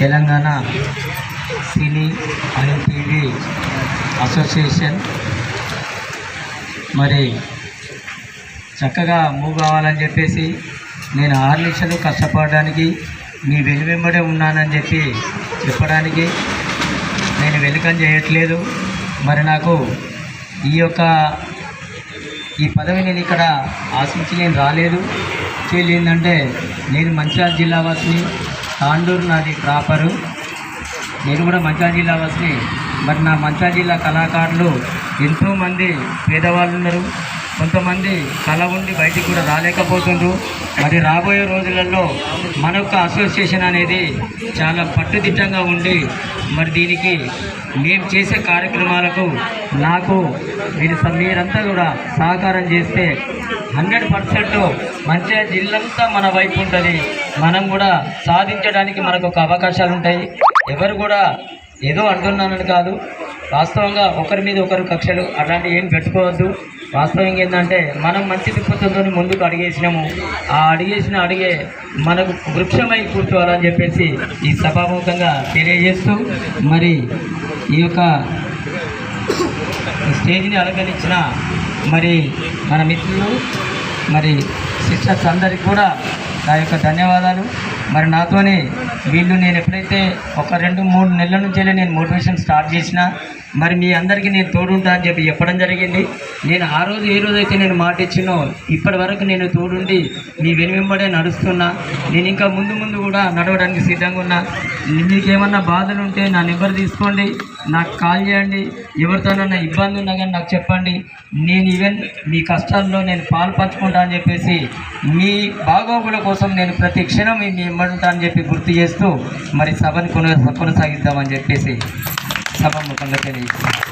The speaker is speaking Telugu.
Telangana cine and TV association. మరి చక్కగా మూవ్ కావాలని చెప్పేసి నేను ఆరు లక్షలు కష్టపడడానికి మీ వెనువెంబడే ఉన్నానని చెప్పి చెప్పడానికి నేను వెనుకం చేయట్లేదు. మరి నాకు ఈ యొక్క ఈ పదవి నేను ఇక్కడ ఆశించి నేను రాలేదు. ఫీల్ ఏంటంటే నేను మంచిర్యాల జిల్లా వాసిని తాండూరు నాది ప్రాపరు. నేను కూడా మంచా జిల్లా వస్తే మరి నా మంచా జిల్లా కళాకారులు ఎంతోమంది పేదవాళ్ళు ఉన్నారు. కొంతమంది కళ ఉండి బయటికి కూడా రాలేకపోతుండ్రు. మరి రాబోయే రోజులలో మన యొక్క అసోసియేషన్ అనేది చాలా పట్టుదిట్టంగా ఉండి మరి దీనికి మేము చేసే కార్యక్రమాలకు నాకు మీరు స- మీరంతా కూడా సహకారం చేస్తే హండ్రెడ్ పర్సెంట్ మంచిగా జిల్లంతా మన వైపు ఉంటుంది. మనం కూడా సాధించడానికి మనకు ఒక అవకాశాలు ఉంటాయి ఎవరు కూడా ఏదో అంటున్నానని కాదు. వాస్తవంగా ఒకరి మీద ఒకరు కక్షలు అలాంటివి ఏం పెట్టుకోవద్దు. వాస్తవం ఏంటంటే మనం మంచి దృక్పథంతో ముందుకు అడిగేసినాము. ఆ అడిగేసిన అడిగే మనకు వృక్షమై కూర్చోవాలని చెప్పేసి ఈ సభాముఖంగా తెలియజేస్తూ మరి ఈ యొక్క స్టేజ్ని అలంకరించిన మరి మన మిత్రులు మరి సిస్టర్స్ కూడా నా యొక్క ధన్యవాదాలు. మరి నాతోని వీళ్ళు నేను ఎప్పుడైతే ఒక రెండు మూడు నెలల నుంచే నేను మోటివేషన్ స్టార్ట్ చేసిన మరి మీ అందరికీ నేను తోడుంటా అని చెప్పి చెప్పడం జరిగింది. నేను ఆ రోజు ఏ రోజైతే నేను మాట ఇచ్చినో ఇప్పటి వరకు నేను తోడుండి మీ వెనువెంబడే నడుస్తున్నా. నేను ఇంకా ముందు ముందు కూడా నడవడానికి సిద్ధంగా ఉన్నా. మీకు ఏమన్నా బాధలు ఉంటే నా నెంబర్ తీసుకోండి నాకు కాల్ చేయండి. ఎవరితోనన్నా ఇబ్బంది ఉన్నా కానీ నాకు చెప్పండి. నేను ఈవెన్ మీ కష్టాల్లో నేను పాలు పంచుకుంటా అని చెప్పేసి మీ బాగోగుల కోసం నేను ప్రతి క్షణం మీ మీ అని చెప్పి గుర్తు చేస్తూ మరి సభను కొనసాగిద్దామని చెప్పేసి సభ ముఖంగా తెలియజేస్తాను